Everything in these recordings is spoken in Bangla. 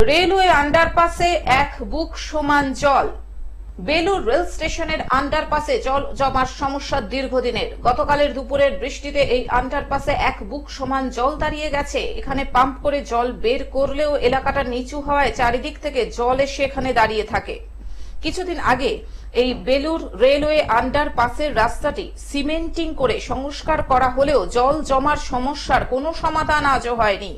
রেলওয়ে আন্ডারপাসে এক বুক সমান জল। বেলুর রেল স্টেশনের আন্ডারপাসে জল জমার সমস্যা দীর্ঘদিনের। গতকালের দুপুরের বৃষ্টিতে এই আন্ডারপাসে এক বুক সমান জল দাঁড়িয়ে গেছে। এখানে পাম্প করে জল বের করলেও এলাকাটা নিচু হওয়ায় চারিদিক থেকে জল এসে এখানে দাঁড়িয়ে থাকে। কিছুদিন আগে এই বেলুর রেলওয়ে আন্ডারপাসের রাস্তাটি সিমেন্টিং করে সংস্কার করা হলেও জল জমার সমস্যার কোনো সমাধান আজও হয়নি।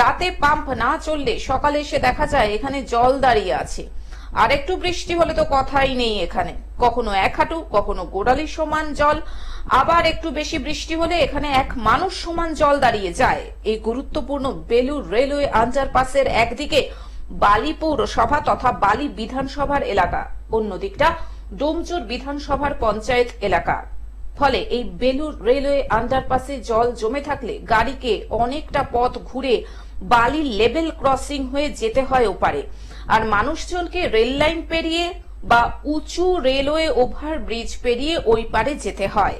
রাতে পাম্প না চললে সকালে এসে দেখা যায় এখানে জল দাঁড়িয়ে আছে। আর একটু বৃষ্টি হলে তো কথাই নেই এখানে। কখনো এক হাঁটু, কখনো গোড়ালি সমান জল। আবার একটু বেশি বৃষ্টি হলে এখানে এক মানুষ সমান জল দাঁড়িয়ে যায়। এই গুরুত্বপূর্ণ বেলুর রেলওয়ে আঞ্জার আন্ডারপাসের একদিকে বালি পৌরসভা তথা বালি বিধানসভার এলাকা। অন্যদিকটা ডোমচুর বিধানসভার পঞ্চায়েত এলাকা। ফলে এই বেলুর রেলওয়ে আন্ডারপাসে জল জমে থাকলে গাড়িকে অনেকটা পথ ঘুরে বালি লেভেল ক্রসিং হয়ে যেতে হয় ওপারে। আর মানুষজনকে রেল লাইন পেরিয়ে বা উঁচু রেলওয়ে ওভারব্রিজ পেরিয়ে ওই পারে যেতে হয়।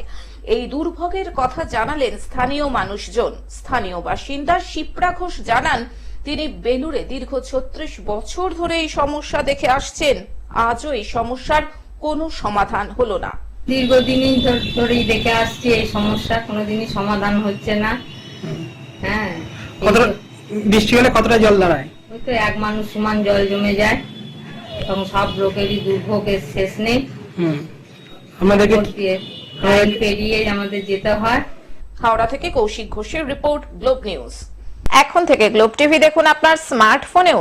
এই দুর্ভোগের কথা জানালেন স্থানীয় মানুষজন। স্থানীয় বাসিন্দা শিপ্রা ঘোষ জানান, তিনি বেলুরে দীর্ঘ ছত্রিশ বছর ধরে এই সমস্যা দেখে আসছেন। আজও এই সমস্যার কোনো সমাধান হলো না। দীর্ঘদিনই ধরেই দেখে আসছি এই সমস্যা কোনোদিনই সমাধান হচ্ছে না। হ্যাঁ বৃষ্টি হলে কতটা জল দাঁড়ায়? ওই তো এক মানুষ সমান জল জমে যায় তখন সব লোকেরই দুর্ভোগের শেষ নেই। আমাদেরকে পেরিয়ে আমাদের যেতে হয়। হাওড়া থেকে কৌশিক ঘোষের রিপোর্ট গ্লোব নিউজ। এখন থেকে গ্লোব টিভি দেখুন আপনার স্মার্টফোনেও।